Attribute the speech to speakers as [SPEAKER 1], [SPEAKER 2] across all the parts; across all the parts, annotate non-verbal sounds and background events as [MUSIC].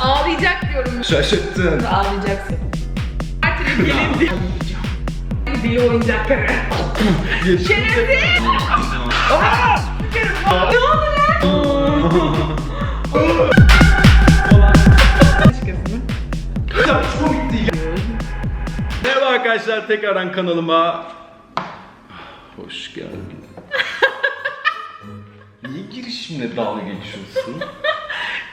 [SPEAKER 1] Ağlayacak diyorum.
[SPEAKER 2] Şaşırttın.
[SPEAKER 1] Ağlayacaksın. Her türlü gelin diye. Dili oyuncak. Şerefsiz! Aa! Ne oldu lan?
[SPEAKER 2] Merhaba arkadaşlar tekrardan kanalıma hoş geldin. [LAUGHS] Niye girişimle dalga geçiyorsun?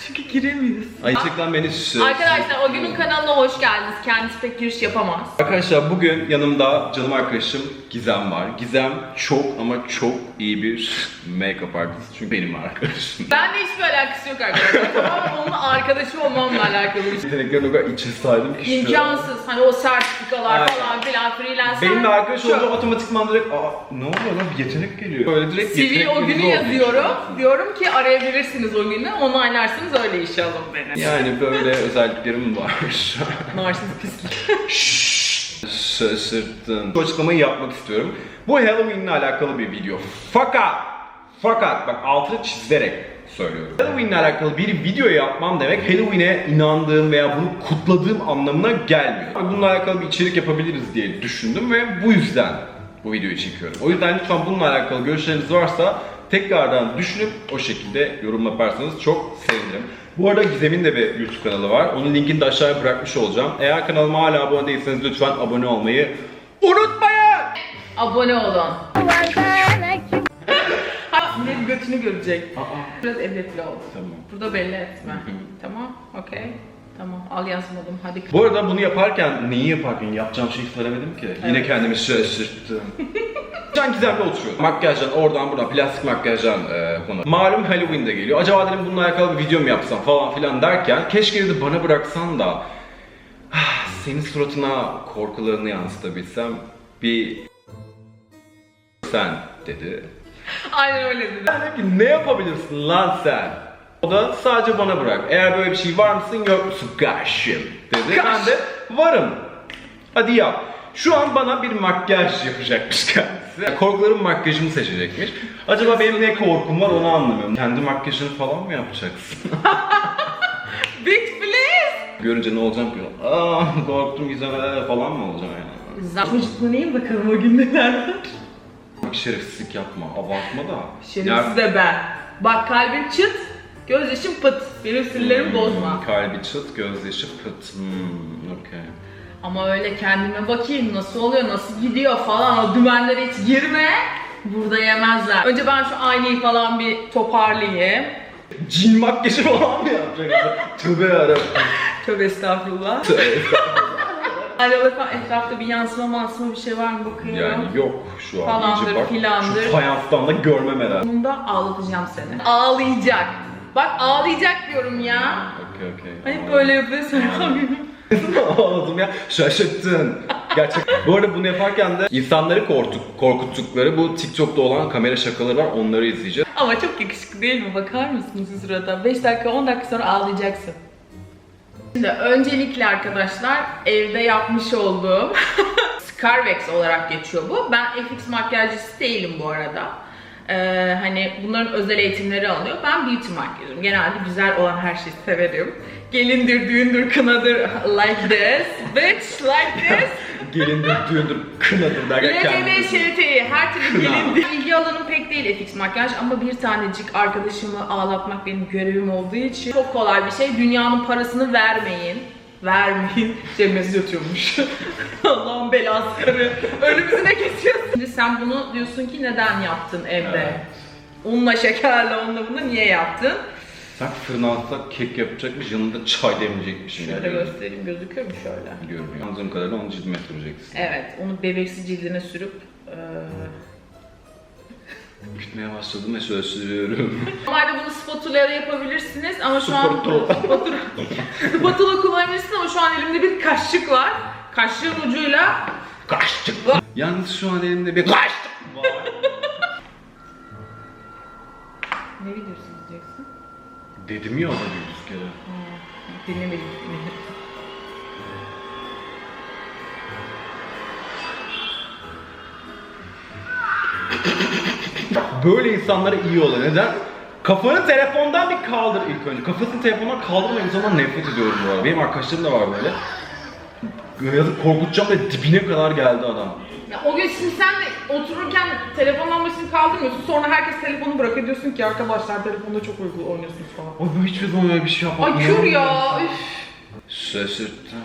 [SPEAKER 1] Çünkü giremiyoruz.
[SPEAKER 2] Ay gerçekten beni şaşırttı.
[SPEAKER 1] Arkadaşlar o günün kanalına hoş geldiniz. Kendisi pek giriş yapamaz.
[SPEAKER 2] Arkadaşlar bugün yanımda canım arkadaşım Gizem var. Gizem çok ama çok iyi bir make-up artist. Çünkü benim arkadaşım.
[SPEAKER 1] Benle hiçbir alakası yok arkadaşlar. [LAUGHS] Tamamen onun arkadaşı olmamla alakalı bir.
[SPEAKER 2] Yeteneklerine o kadar içe saydım ki şu an.
[SPEAKER 1] İmkansız. Hani o sertifikalar
[SPEAKER 2] Aynen.
[SPEAKER 1] falan filan freelancer.
[SPEAKER 2] Benimle arkadaş
[SPEAKER 1] Çok.
[SPEAKER 2] olunca otomatikman direkt aa ne oluyor lan bir yetenek geliyor. Böyle direkt
[SPEAKER 1] CV
[SPEAKER 2] yetenek
[SPEAKER 1] o günü yazıyorum. Diyorum ki arayabilirsiniz o günü. Onaylarsınız öyle işe alın beni.
[SPEAKER 2] Yani böyle özelliklerim var. [LAUGHS]
[SPEAKER 1] Narsist pislik.
[SPEAKER 2] Şaşırttın. Bu açıklamayı yapmak istiyorum. Bu Halloween ile alakalı bir video. Fakat, fakat bak altını çizerek söylüyorum. Halloween ile alakalı bir video yapmam demek Halloween'e inandığım veya bunu kutladığım anlamına gelmiyor. Bununla alakalı bir içerik yapabiliriz diye düşündüm ve bu yüzden bu videoyu çekiyorum. O yüzden lütfen bununla alakalı görüşleriniz varsa tekrardan düşünüp o şekilde yorum yaparsanız çok sevinirim. Bu arada Gizem'in de bir YouTube kanalı var. Onun linkini de aşağıya bırakmış olacağım. Eğer kanalıma hala abone değilseniz lütfen abone olmayı unutmayın.
[SPEAKER 1] Abone olun. Ne götünü görecek. Biraz evletli ol.
[SPEAKER 2] Tamam.
[SPEAKER 1] Burada belli etme. tamam, okey. Tamam, al yazmadım. Hadi.
[SPEAKER 2] Bu arada bunu yaparken, neyi yaparken yapacağım şeyi söylemedim ki. Yine kendimi şaşırttım. Can Gizem'le oturuyorum. Makyajdan oradan buradan plastik makyajdan e, konu. Malum Halloween de geliyor. Acaba dedim bununla alakalı bir video mu yapsam falan filan derken keşke dedi bana bıraksan da ah, senin suratına korkularını yansıtabilsem bir sen dedi.
[SPEAKER 1] Aynen öyle dedi.
[SPEAKER 2] Ben dedim ki ne yapabilirsin lan sen? O da sadece bana bırak. Eğer böyle bir şey var mısın yok musun karşım dedi. Ben de varım. Hadi yap. Şu an bana bir makyaj yapacakmış kendisi. Korkularım makyajımı seçecekmiş. Acaba benim ne korkum var onu anlamıyorum. Kendi makyajını falan mı yapacaksın? [LAUGHS]
[SPEAKER 1] Bitch please.
[SPEAKER 2] Görünce ne olacağım ki? Aa korktum güzel falan mı olacağım yani?
[SPEAKER 1] Zafmışlanayım bakalım o gün neler var.
[SPEAKER 2] Şerefsizlik yapma, abartma da.
[SPEAKER 1] Şerefsiz de ben. Bak kalbim çıt, gözyaşım pıt. Benim sinirlerimi bozma.
[SPEAKER 2] Hmm, Kalbi çıt, gözyaşı pıt. Hmm, okey.
[SPEAKER 1] Ama öyle kendime bakayım nasıl oluyor, nasıl gidiyor falan o dümenlere hiç girme. Burada yemezler. Önce ben şu aynayı falan bir toparlayayım.
[SPEAKER 2] Cin makyajı falan mı yapacaksın? Tövbe yarabbim.
[SPEAKER 1] Tövbe estağfurullah. Hani bakalım etrafta bir yansıma mansıma bir şey var mı bakıyorum.
[SPEAKER 2] yani yok şu an
[SPEAKER 1] Falandır,
[SPEAKER 2] iyice bak.
[SPEAKER 1] filandır.
[SPEAKER 2] Şu fayanstan da görmem herhalde.
[SPEAKER 1] Bunda ağlatacağım seni. Ağlayacak. Bak ağlayacak diyorum ya.
[SPEAKER 2] Okey okey.
[SPEAKER 1] Hani böyle yapıyorsun. [LAUGHS]
[SPEAKER 2] Ağladım ya. Şaşırttın. Gerçek. Bu arada bunu yaparken de insanları korktuk, korkuttukları bu TikTok'ta olan kamera şakaları var. Onları izleyeceğiz.
[SPEAKER 1] Ama çok yakışıklı değil mi? Bakar mısınız şu surata? 5 dakika 10 dakika sonra ağlayacaksın. Şimdi öncelikle arkadaşlar evde yapmış olduğum [LAUGHS] Scarvex olarak geçiyor bu. Ben FX makyajcısı değilim bu arada. Ee, hani bunların özel eğitimleri alınıyor. Ben beauty makyajım. Genelde güzel olan her şeyi severim. Gelindir, düğündür, kınadır like this. Bitch like this. [LAUGHS]
[SPEAKER 2] Gelindir, düğündür, kınadır derken
[SPEAKER 1] LGBT şeriteyi her türlü
[SPEAKER 2] Kına.
[SPEAKER 1] gelindi. İlgi alanım pek değil FX makyaj ama bir tanecik arkadaşımı ağlatmak benim görevim olduğu için çok kolay bir şey. Dünyanın parasını vermeyin. Vermeyin. Şey mesaj atıyormuş. [LAUGHS] Allah'ın belası karı. Önümüzüne kesiyorsun. Şimdi sen bunu diyorsun ki neden yaptın evde?
[SPEAKER 2] Evet.
[SPEAKER 1] Unla şekerle onunla bunu niye yaptın?
[SPEAKER 2] Sen fırına atsak kek yapacakmış, yanında çay demleyecekmişim.
[SPEAKER 1] Şöyle
[SPEAKER 2] yani.
[SPEAKER 1] göstereyim gözüküyor mu şöyle?
[SPEAKER 2] Görünüyor. Anladığım kadarıyla onu cildime süreceksin.
[SPEAKER 1] Evet onu bebeksi cildine sürüp eee
[SPEAKER 2] Gitmeye başladım ve şöyle sürüyorum. [LAUGHS]
[SPEAKER 1] Normalde bunu spatula ile yapabilirsiniz ama şu an
[SPEAKER 2] Spatula. [LAUGHS]
[SPEAKER 1] spatula, spatula kullanabilirsiniz ama şu an elimde bir kaşık var. Kaşığın ucuyla
[SPEAKER 2] Kaçtık. Yalnız şu an elimde bir kaçtık [LAUGHS] var.
[SPEAKER 1] ne videosu izleyeceksin?
[SPEAKER 2] Dedim ya ona bir yüz kere.
[SPEAKER 1] Dinlemedim.
[SPEAKER 2] Böyle insanlara iyi oluyor. Neden? Kafanı telefondan bir kaldır ilk önce. Kafasını telefondan kaldırmayın zaman nefret ediyorum bu arada. Benim arkadaşlarım da var böyle. Yazık korkutacağım ve dibine kadar geldi adam.
[SPEAKER 1] Ya o gün şimdi sen de otururken telefondan başını kaldırmıyorsun. Sonra herkes telefonu bırakıyor diyorsun ki arkadaşlar telefonda çok uygun oynuyorsunuz falan.
[SPEAKER 2] Ay ben hiçbir zaman öyle bir şey yapmadım.
[SPEAKER 1] Ay kür ya. Üf.
[SPEAKER 2] Şaşırttım.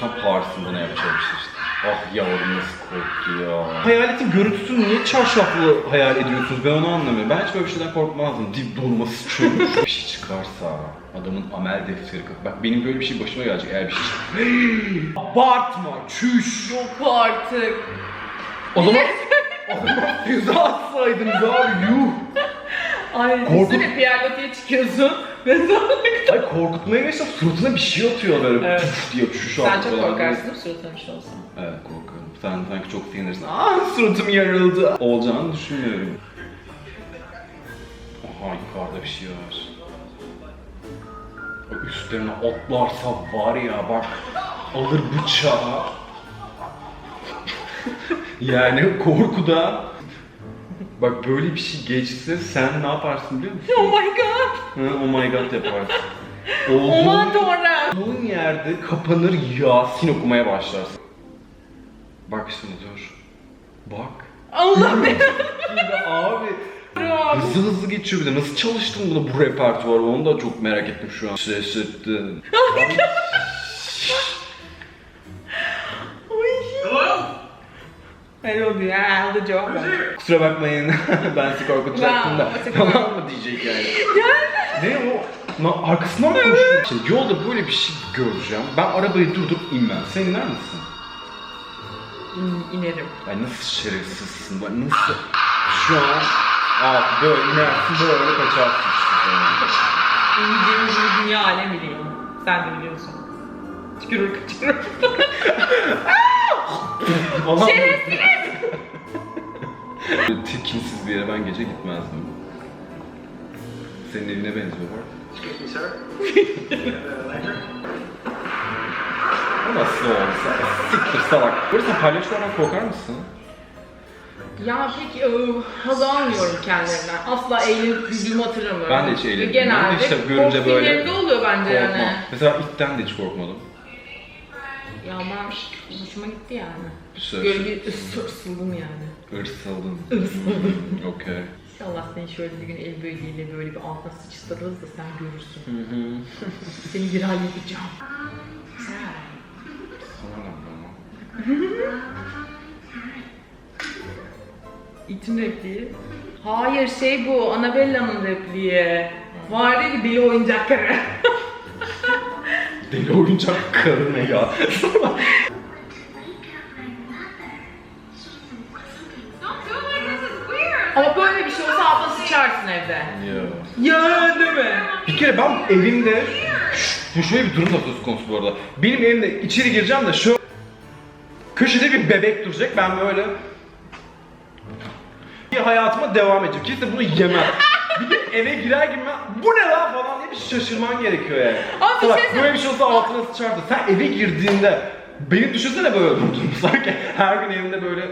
[SPEAKER 2] Tam Paris'in bir şey işte. Ah yavrum nasıl korktu ya. Hayaletin görüntüsünü niye çarşaflı hayal ediyorsunuz ben onu anlamıyorum. Ben hiç böyle bir şeyden korkmazdım. Dip dolması çökmüş. [LAUGHS] bir şey çıkarsa adamın amel defteri kırık. Bak benim böyle bir şey başıma gelecek eğer bir şey çıkarsa. [GASPS] Abartma çüş.
[SPEAKER 1] Yok artık.
[SPEAKER 2] O zaman [LAUGHS] o zaman füze atsaydınız abi yuh.
[SPEAKER 1] Ay
[SPEAKER 2] Korkut-
[SPEAKER 1] düşünsene Loti'ye çıkıyorsun. Sonra...
[SPEAKER 2] Ay korkutmaya geçtim suratına bir şey atıyor böyle
[SPEAKER 1] Evet.
[SPEAKER 2] puf diye çüş
[SPEAKER 1] Sen
[SPEAKER 2] atıyor
[SPEAKER 1] çok korkarsın değil mi suratına bir şey olsa?
[SPEAKER 2] Evet korkuyorum. Sen sanki çok sinirlisin. Aa suratım yarıldı. Olacağını düşünmüyorum. Aha yukarıda bir şey var. O Üstlerine atlarsa var ya bak alır bıçağı. [LAUGHS] yani korkuda Bak böyle bir şey geçse sen ne yaparsın biliyor musun?
[SPEAKER 1] Oh my god.
[SPEAKER 2] Hı, oh my god yaparsın. [LAUGHS] Olduğun,
[SPEAKER 1] tanrım.
[SPEAKER 2] olduğun yerde kapanır Yasin okumaya başlarsın. Bak şimdi dur. Bak.
[SPEAKER 1] Allah
[SPEAKER 2] Gibi abi. Hızlı hızlı geçiyor bir de. Nasıl çalıştın bunu bu repertuarı onu da çok merak ettim şu an. Şaşırttın.
[SPEAKER 1] Hello diyor. Ha, o da cevap ver.
[SPEAKER 2] Kusura bakmayın [LAUGHS] ben sizi korkutacaktım da.
[SPEAKER 1] Wow.
[SPEAKER 2] Tamam mı diyecek yani. ne o? Lan arkasından koştum. Şimdi yolda böyle bir şey göreceğim. Ben arabayı durdurup inmem. Sen iner misin?
[SPEAKER 1] İn, inerim.
[SPEAKER 2] Ay nasıl şerefsizsin ben nasıl şu an ah böyle inersin böyle kaçarsın işte sonra.
[SPEAKER 1] İneceğim gibi dünya alem biliyor. Sen de biliyorsun. Tükürür kaçırır.
[SPEAKER 2] Falan. [LAUGHS]
[SPEAKER 1] Şerefsiz.
[SPEAKER 2] Böyle Tekinsiz bir yere ben gece gitmezdim. Senin evine benziyor bak.
[SPEAKER 3] Excuse me, sir. Uh, lantern?
[SPEAKER 2] O nasıl olsa siktir salak. Sen palyaçolardan korkar mısın?
[SPEAKER 1] Ya pek e, haz almıyorum kendilerinden. Asla eğlenip güldüğümü hatırlamıyorum.
[SPEAKER 2] Ben de hiç eğlenmiyorum.
[SPEAKER 1] Genelde
[SPEAKER 2] İşte görünce
[SPEAKER 1] korku
[SPEAKER 2] böyle
[SPEAKER 1] filmlerinde oluyor bence
[SPEAKER 2] Korkmam.
[SPEAKER 1] yani.
[SPEAKER 2] Mesela itten de hiç korkmadım.
[SPEAKER 1] Ya ben hoşuma gitti yani.
[SPEAKER 2] Söz.
[SPEAKER 1] Böyle bir yani.
[SPEAKER 2] Irsaldın.
[SPEAKER 1] Isırdım. [LAUGHS]
[SPEAKER 2] Hmm, Okey.
[SPEAKER 1] İnşallah seni şöyle bir gün el bölgeyle böyle bir altına sıçtırırız da sen görürsün.
[SPEAKER 2] Hı hı. [LAUGHS]
[SPEAKER 1] Seni viral yapacağım.
[SPEAKER 2] Sana lan bana.
[SPEAKER 1] İtin repliği. Hayır şey bu Annabella'nın repliği. Var ya bir deli oyuncak karı.
[SPEAKER 2] Deli oyuncak karı ne ya?
[SPEAKER 1] Ama böyle bir şey olsa altına sıçarsın evde.
[SPEAKER 2] ya.
[SPEAKER 1] Değil mi?
[SPEAKER 2] Bir kere ben evimde Şu- şöyle bir durum da söz konusu bu arada. Benim evimde içeri gireceğim de şu köşede bir bebek duracak. Ben böyle bir hayatıma devam edeceğim. Kimse bunu yemez. bir de eve girer girmez bu ne lan falan diye bir şaşırman gerekiyor yani.
[SPEAKER 1] Ama bir
[SPEAKER 2] Salak,
[SPEAKER 1] şey
[SPEAKER 2] böyle bir şey olsa altına sıçardı. Sen eve girdiğinde beni düşünsene böyle durdum [LAUGHS] sanki her gün evimde böyle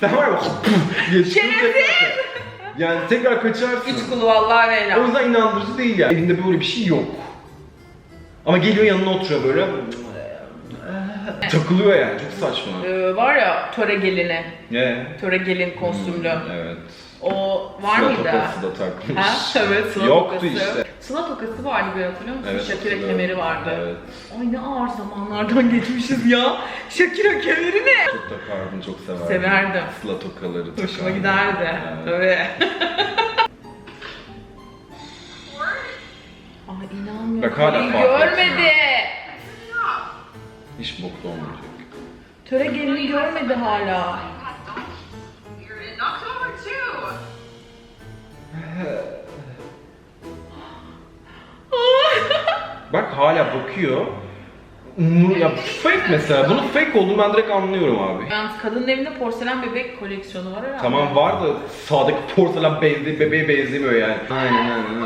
[SPEAKER 2] sen var ya diye
[SPEAKER 1] Şerefsiz!
[SPEAKER 2] Yani tekrar kaçarsın.
[SPEAKER 1] Üç kulu vallahi
[SPEAKER 2] O
[SPEAKER 1] Leyla.
[SPEAKER 2] yüzden inandırıcı değil yani. Elinde böyle bir şey yok. Ama geliyor yanına oturuyor böyle. Takılıyor yani çok saçma.
[SPEAKER 1] Ee, var ya töre gelini.
[SPEAKER 2] Ne?
[SPEAKER 1] Töre gelin kostümlü.
[SPEAKER 2] Evet.
[SPEAKER 1] O var
[SPEAKER 2] Sıla
[SPEAKER 1] mıydı?
[SPEAKER 2] tokası da takmış.
[SPEAKER 1] Ha evet sıla
[SPEAKER 2] Yoktu
[SPEAKER 1] tokası.
[SPEAKER 2] işte.
[SPEAKER 1] Sıla tokası vardı bir hatırlıyor musun?
[SPEAKER 2] Evet,
[SPEAKER 1] Shakira
[SPEAKER 2] hatırlıyorum.
[SPEAKER 1] kemeri vardı.
[SPEAKER 2] Evet.
[SPEAKER 1] Ay ne ağır zamanlardan [LAUGHS] geçmişiz ya. Shakira kemeri ne?
[SPEAKER 2] Çok takardım, çok severdim.
[SPEAKER 1] Severdim.
[SPEAKER 2] Sıla tokaları
[SPEAKER 1] Hoşuma
[SPEAKER 2] takardım.
[SPEAKER 1] giderdi.
[SPEAKER 2] Evet.
[SPEAKER 1] Tabii. [LAUGHS] Ay inanmıyorum.
[SPEAKER 2] Bak hala fark
[SPEAKER 1] görmedi.
[SPEAKER 2] Hiç bokta olmayacak.
[SPEAKER 1] Töre gelini görmedi hala.
[SPEAKER 2] Bak hala bakıyor. Umur, ya fake mesela. Bunun fake olduğunu ben direkt anlıyorum abi.
[SPEAKER 1] Yalnız kadının evinde porselen bebek koleksiyonu var herhalde.
[SPEAKER 2] Tamam var da sağdaki porselen benzi, bebeğe benzemiyor yani. Aynen aynen.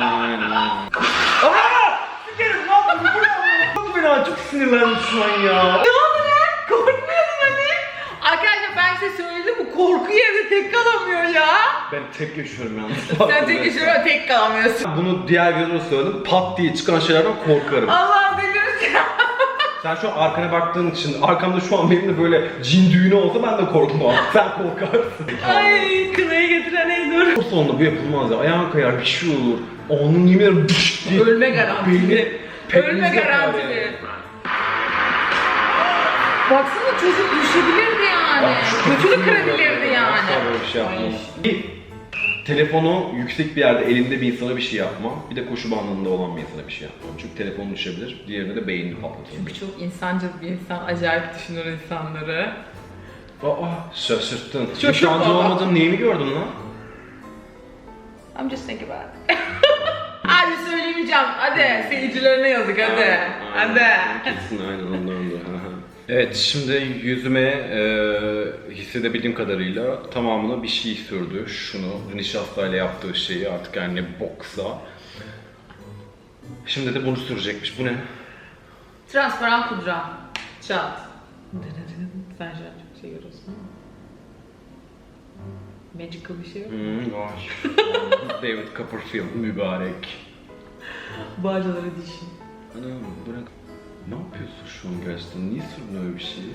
[SPEAKER 2] Aynen. Aaa! Sikerim lan bu ne? Çok fena çok sinirlendim şu an ya.
[SPEAKER 1] Ne oldu lan? Korku yerine tek kalamıyor ya.
[SPEAKER 2] Ben tek yaşıyorum yalnız.
[SPEAKER 1] Sen tek yaşıyorsun tek kalamıyorsun.
[SPEAKER 2] Bunu diğer videoda söyledim. Pat diye çıkan şeylerden korkarım.
[SPEAKER 1] Allah delireceğim.
[SPEAKER 2] Sen şu an arkana baktığın için arkamda şu an benim de böyle cin düğünü olsa ben de korkmam. Sen korkarsın.
[SPEAKER 1] Ay kınayı getiren ey dur.
[SPEAKER 2] O sonunda bu yapılmaz ya. Ayağın kayar bir şey olur. Onun yemin ederim diye.
[SPEAKER 1] Ölme garantili. Ölme garantili. Baksana çocuk düşebilirdi yani. Götünü kırabilirdi yani.
[SPEAKER 2] Asla böyle bir şey yapmam. Bir telefonu yüksek bir yerde elinde bir insana bir şey yapmam. Bir de koşu bandında olan bir insana bir şey yapmam. Çünkü telefon düşebilir. Diğerine de beynini patlatır.
[SPEAKER 1] Çünkü çok insancıl bir insan, acayip düşünür insanları.
[SPEAKER 2] Aa şaşırttın.
[SPEAKER 1] Şaşırttı
[SPEAKER 2] Şaşırttın
[SPEAKER 1] ama.
[SPEAKER 2] olmadığın neyimi gördün lan?
[SPEAKER 1] I'm just [LAUGHS] thinking about it. Hadi söyleyemeyeceğim. Hadi seyircilerine yazık hadi. Hadi.
[SPEAKER 2] Kesin aynen. Evet şimdi yüzüme e, hissedebildiğim kadarıyla tamamına bir şey sürdü. Şunu nişastayla yaptığı şeyi artık yani boksa. Şimdi de bunu sürecekmiş. Bu ne?
[SPEAKER 1] Transparan pudra. Çat. Sen şu an çok şey görüyorsun. Magical bir şey yok.
[SPEAKER 2] Hmm, vay. [LAUGHS] David Copperfield mübarek.
[SPEAKER 1] Bağcıları dişi.
[SPEAKER 2] Anam bırak. Ne yapıyorsun şu an gerçekten? Niye sürdün öyle bir şeyi?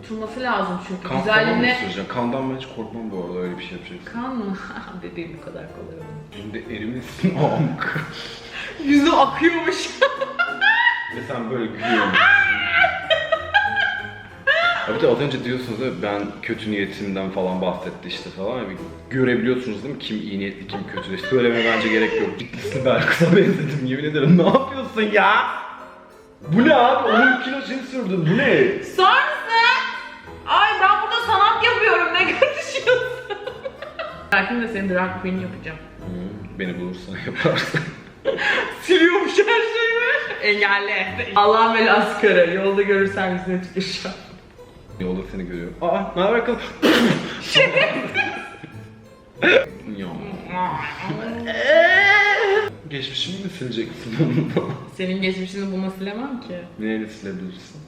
[SPEAKER 1] Oturması lazım çünkü.
[SPEAKER 2] Kan falan mı
[SPEAKER 1] Güzelliğine...
[SPEAKER 2] süreceksin? Kandan ben hiç korkmam bu arada öyle bir şey yapacaksın.
[SPEAKER 1] Kan mı? [LAUGHS] Bebeğim bu kadar kolay oldu.
[SPEAKER 2] Hem de erimesin [LAUGHS] amk.
[SPEAKER 1] Yüzü akıyormuş. [LAUGHS]
[SPEAKER 2] Ve sen böyle gülüyorsun. Ya bir de az önce diyorsunuz değil mi? Ben kötü niyetimden falan bahsetti işte falan. Ya bir görebiliyorsunuz değil mi? Kim iyi niyetli, kim kötü. İşte Söylemeye bence gerek yok. Bitlisli Berkut'a benzedim yemin ederim. Ne yapıyorsun ya? Bu ne abi? 10 kilo şey sürdün. Bu ne?
[SPEAKER 1] Sor musun? Ay ben burada sanat yapıyorum. Ne konuşuyorsun? Belki de seni drag queen yapacağım.
[SPEAKER 2] Hmm, beni bulursan yaparsın. [LAUGHS]
[SPEAKER 1] Siliyormuş her şeyi. Engelle. Allah'ın belası kara. Yolda görürsen yüzüne tüküreceğim.
[SPEAKER 2] Yolda seni görüyorum. Aa ne haber kız? [LAUGHS] ya. Geçmişimi mi sileceksin onunla? [LAUGHS]
[SPEAKER 1] Senin geçmişini bulma silemem ki.
[SPEAKER 2] Neyle silebilirsin?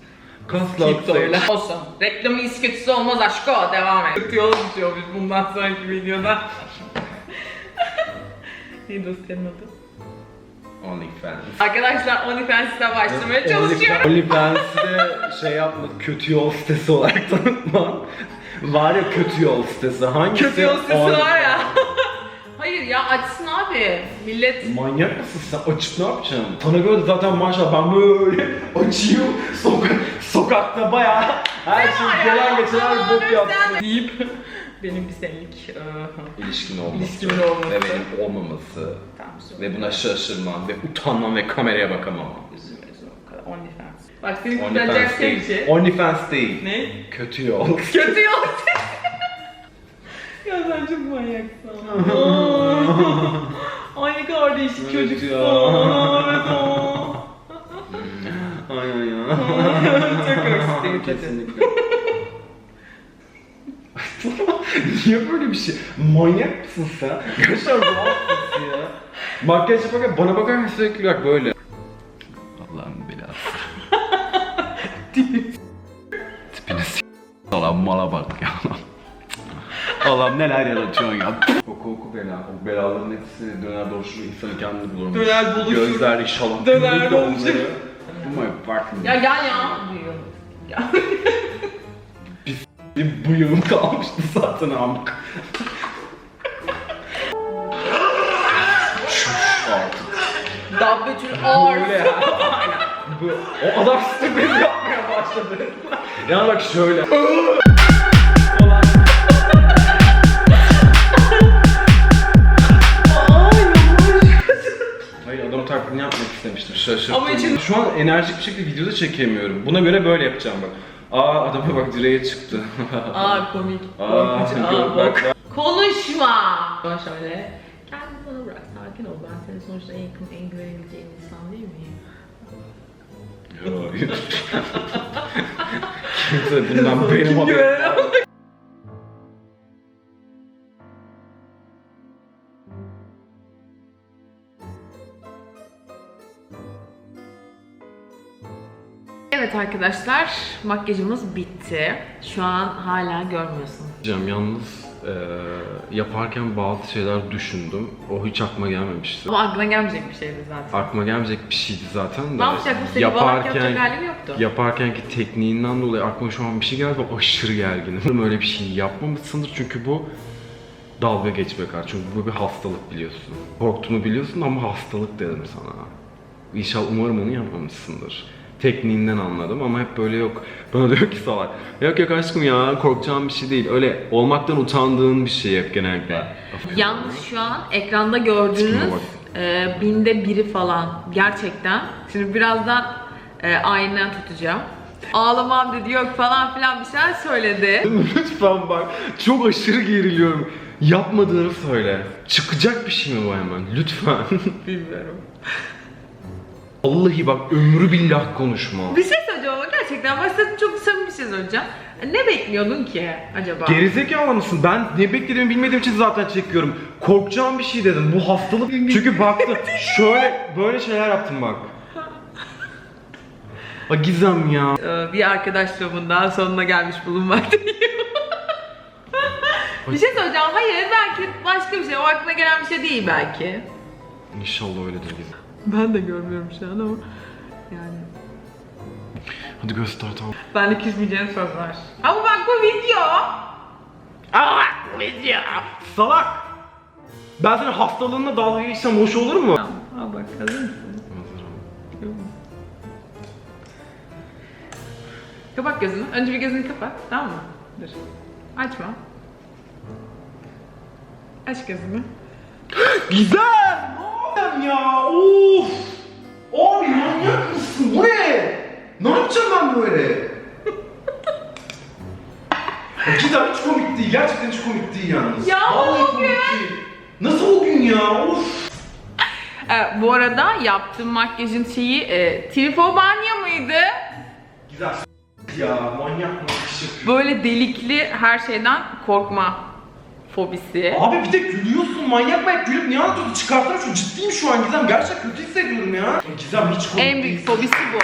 [SPEAKER 2] Kasla
[SPEAKER 1] öyle. Olsun. Reklamı iyisi kötüsü olmaz aşko. Devam et. Kötü yol tutuyor biz bundan sonraki videoda. [LAUGHS] Neydi o senin adı?
[SPEAKER 2] OnlyFans.
[SPEAKER 1] Arkadaşlar OnlyFans'ta başlamaya çalışıyorum.
[SPEAKER 2] OnlyFans'de [LAUGHS] şey yapma, kötü yol sitesi olarak tanıtma. Var ya kötü yol sitesi. Hangisi?
[SPEAKER 1] Kötü yol sesi var ya. Hayır ya açsın abi. Millet
[SPEAKER 2] Manyak mısın sen? Açıp ne yapacaksın? Sana göre de zaten maşallah ben böyle [LAUGHS] açayım soka sokakta bayağı her şey gelen geçen her bok yapsın.
[SPEAKER 1] deyip benim bir senelik eee,
[SPEAKER 2] İlişkin olması.
[SPEAKER 1] İlişkimin olması.
[SPEAKER 2] Ve benim olmaması.
[SPEAKER 1] tamam sonra.
[SPEAKER 2] Ve buna şaşırmam ve utanmam ve kameraya bakamam.
[SPEAKER 1] Üzülme üzülme o kadar OnlyFans. Bak senin
[SPEAKER 2] OnlyFans
[SPEAKER 1] kullanacak tek
[SPEAKER 2] değil.
[SPEAKER 1] şey.
[SPEAKER 2] OnlyFans değil.
[SPEAKER 1] Ne?
[SPEAKER 2] Kötü yol.
[SPEAKER 1] Kötü yol [LAUGHS] Ya sen çok manyaksın. [LAUGHS] Ay kardeşim
[SPEAKER 2] Evet
[SPEAKER 1] çocuksun.
[SPEAKER 2] ya.
[SPEAKER 1] Evet o.
[SPEAKER 2] Aynen ya.
[SPEAKER 1] Çok hoş
[SPEAKER 2] Kesinlikle. [LAUGHS] Niye böyle bir şey? Manyak mısın sen? Gerçekten rahatsın ya. Makyaj yaparken bana bakarken sürekli bak böyle. Allah'ım neler yaratıyorsun ya. Oku oku bela. O belaların hepsi döner dolaşır insanı kendini bulurmuş.
[SPEAKER 1] Döner buluşur.
[SPEAKER 2] Gözler inşallah.
[SPEAKER 1] Döner
[SPEAKER 2] onları. Oh my fucking
[SPEAKER 1] Ya gel ya. Gel. [LAUGHS]
[SPEAKER 2] Bir bıyığım kalmıştı zaten amk. Şuş artık.
[SPEAKER 1] Dabbetül ağır.
[SPEAKER 2] Ya. Bu, o adam sürpriz yapmaya başladı. yani bak şöyle. Taklidini yapmak istemiştim. Şaşırttım.
[SPEAKER 1] Ama için-
[SPEAKER 2] Şu an enerjik bir şekilde videoda çekemiyorum. Buna göre böyle yapacağım bak. Aa adama bak direğe çıktı. [LAUGHS]
[SPEAKER 1] Aa komik.
[SPEAKER 2] Aa. [LAUGHS]
[SPEAKER 1] Aa,
[SPEAKER 2] bak,
[SPEAKER 1] bak. Konuşma. Ama şöyle. Kendini bana bırak. Sakin ol. Ben senin sonuçta en yakın, en güvenebileceğin insan değil miyim?
[SPEAKER 2] Hayır. [LAUGHS] Kimse bundan benim haberim.
[SPEAKER 1] Evet arkadaşlar, makyajımız bitti. Şu an hala görmüyorsun.
[SPEAKER 2] Cem yalnız eee, yaparken bazı şeyler düşündüm. O hiç aklıma gelmemişti.
[SPEAKER 1] Ama aklına gelmeyecek bir şeydi zaten.
[SPEAKER 2] Aklıma gelmeyecek bir şeydi zaten de.
[SPEAKER 1] Ne yapacaktım? Seni balak yapacak halim yoktu.
[SPEAKER 2] Yaparkenki tekniğinden dolayı aklıma şu an bir şey geldi ve aşırı gerginim. Öyle bir şey yapmamışsındır çünkü bu dalga geçmek var. Çünkü bu bir hastalık biliyorsun. Korktuğunu biliyorsun ama hastalık dedim sana. İnşallah umarım onu yapmamışsındır. Tekniğinden anladım ama hep böyle yok. Bana [LAUGHS] diyor ki salak. Yok yok aşkım ya korkacağım bir şey değil. Öyle olmaktan utandığın bir şey hep genellikle.
[SPEAKER 1] Yalnız şu an ekranda gördüğünüz e, binde biri falan gerçekten. Şimdi birazdan e, aynen tutacağım. Ağlamam dedi yok falan filan bir şeyler söyledi. [LAUGHS]
[SPEAKER 2] Lütfen bak. Çok aşırı geriliyorum. Yapmadığını söyle. Çıkacak bir şey mi bu hemen? Lütfen. [LAUGHS]
[SPEAKER 1] Bilmiyorum.
[SPEAKER 2] Vallahi bak ömrü billah konuşma.
[SPEAKER 1] Bir şey söyleyeceğim ama gerçekten başta çok samimi bir şey söyleyeceğim. Ne bekliyordun ki acaba?
[SPEAKER 2] Gerizekalı mısın? Ben ne beklediğimi bilmediğim için zaten çekiyorum. Korkacağım bir şey dedim. Bu hastalık. Çünkü baktım şöyle böyle şeyler yaptım bak. Ha Gizem ya.
[SPEAKER 1] Ee, bir arkadaşlığımın daha sonuna gelmiş bulunmaktayım. [LAUGHS] bir şey söyleyeceğim. Hayır belki başka bir şey. O aklına gelen bir şey değil belki.
[SPEAKER 2] İnşallah öyledir Gizem.
[SPEAKER 1] Ben de görmüyorum şu an ama yani.
[SPEAKER 2] Hadi göster tamam.
[SPEAKER 1] Ben de küsmeyeceğim söz ver. Ama bak bu video. Aa video.
[SPEAKER 2] Salak! Ben senin hastalığınla dalga geçsem hoş olur mu?
[SPEAKER 1] Al bak hazır mısın? Yok. Kapat gözünü. Önce bir gözünü kapat. Tamam mı? Dur. Açma. Aç gözünü. [GASPS]
[SPEAKER 2] Gizem! Ne ya? Of! Abi manyak mısın? Bu ne? Ne yapacağım ben böyle? Gizem hiç komik değil. Gerçekten hiç komik değil yalnız.
[SPEAKER 1] Ya
[SPEAKER 2] Vallahi
[SPEAKER 1] o
[SPEAKER 2] komik
[SPEAKER 1] gün.
[SPEAKER 2] değil. Nasıl o gün ya? Of!
[SPEAKER 1] Ee, bu arada yaptığım makyajın şeyi e, trifobanya mıydı?
[SPEAKER 2] Gizem s- ya manyak mı?
[SPEAKER 1] Böyle delikli her şeyden korkma fobisi.
[SPEAKER 2] Abi bir de gülüyorsun manyak manyak gülüp niye anlatıyorsun? Çıkartsana şu ciddiyim şu an Gizem. Gerçekten kötü hissediyorum ya. Gizem hiç komik
[SPEAKER 1] En büyük
[SPEAKER 2] değilsin.
[SPEAKER 1] fobisi bu.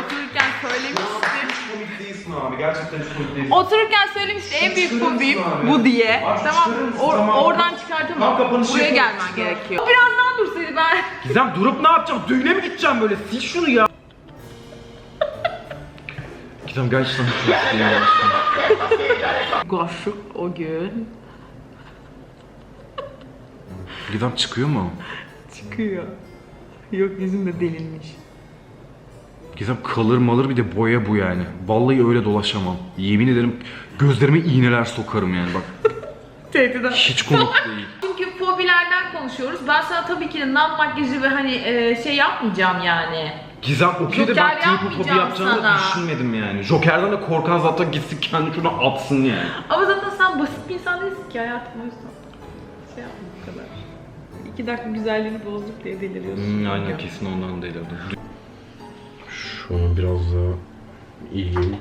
[SPEAKER 1] Otururken söylemiştim.
[SPEAKER 2] Hiç komik değilsin abi. Gerçekten hiç komik değilsin.
[SPEAKER 1] Otururken söylemişti en büyük
[SPEAKER 2] Çıkarır
[SPEAKER 1] fobim
[SPEAKER 2] abi?
[SPEAKER 1] bu diye.
[SPEAKER 2] Abi
[SPEAKER 1] tamam
[SPEAKER 2] çıkarır mısın?
[SPEAKER 1] or-
[SPEAKER 2] Tamam.
[SPEAKER 1] oradan
[SPEAKER 2] Tam
[SPEAKER 1] çıkartamam.
[SPEAKER 2] kapanışı
[SPEAKER 1] Buraya
[SPEAKER 2] yapalım,
[SPEAKER 1] gelmen
[SPEAKER 2] çıkar.
[SPEAKER 1] gerekiyor. Biraz daha dursaydı ben. [LAUGHS]
[SPEAKER 2] Gizem durup ne yapacağım? Düğüne mi gideceğim böyle? Sil şunu ya. Gizem gerçekten çok istiyorum.
[SPEAKER 1] Goşuk o gün
[SPEAKER 2] Gizem çıkıyor mu?
[SPEAKER 1] çıkıyor. Yok yüzüm de delilmiş.
[SPEAKER 2] Gizem kalır malır bir de boya bu yani. Vallahi öyle dolaşamam. Yemin ederim gözlerime iğneler sokarım yani bak. [LAUGHS]
[SPEAKER 1] Tehdit
[SPEAKER 2] Hiç komik [LAUGHS] değil.
[SPEAKER 1] Çünkü fobilerden konuşuyoruz. Ben sana tabii ki de nam makyajı ve hani e, şey yapmayacağım yani.
[SPEAKER 2] Gizem okey de
[SPEAKER 1] Joker
[SPEAKER 2] ben tripofobi
[SPEAKER 1] yapmayacağım
[SPEAKER 2] yapacağını da
[SPEAKER 1] sana.
[SPEAKER 2] düşünmedim yani. Joker'den de korkan zaten gitsin kendini şuna atsın yani.
[SPEAKER 1] Ama zaten sen basit bir insan değilsin ki hayatım o yüzden. İki dakika güzelliğini bozduk diye deliriyorsun.
[SPEAKER 2] Hmm, aynen kesin ondan delirdim. Şu an biraz daha iyiyim.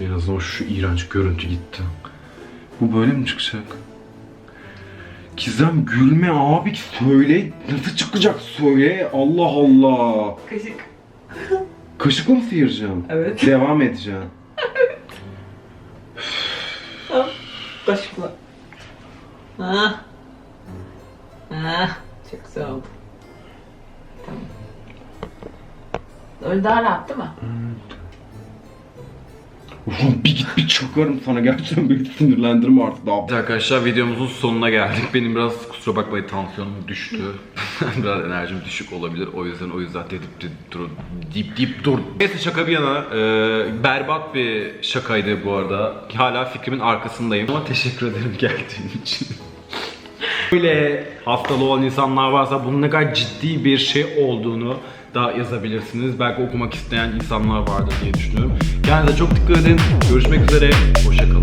[SPEAKER 2] En azından şu iğrenç görüntü gitti. Bu böyle mi çıkacak? Gizem gülme abi söyle. Nasıl çıkacak söyle. Allah Allah.
[SPEAKER 1] Kaşık. [LAUGHS]
[SPEAKER 2] Kaşıkla mı sıyıracağım?
[SPEAKER 1] Evet.
[SPEAKER 2] Devam edeceğim.
[SPEAKER 1] Kaşıkla. Ha. Ha. Çok güzel oldu. Tamam. Öyle daha rahat değil mi?
[SPEAKER 2] Oğlum bir git bir çakarım sana gerçekten beni sinirlendirme artık daha. Arkadaşlar videomuzun sonuna geldik. Benim biraz kusura bakmayın tansiyonum düştü. [LAUGHS] biraz enerjim düşük olabilir. O yüzden o yüzden dedip dedip dur deyip deyip dur. Neyse şaka bir yana e, berbat bir şakaydı bu arada. Hala fikrimin arkasındayım. Ama teşekkür ederim geldiğin için. Böyle hastalığı olan insanlar varsa bunun ne kadar ciddi bir şey olduğunu da yazabilirsiniz. Belki okumak isteyen insanlar vardır diye düşünüyorum. Kendinize çok dikkat edin. Görüşmek üzere. Hoşçakalın.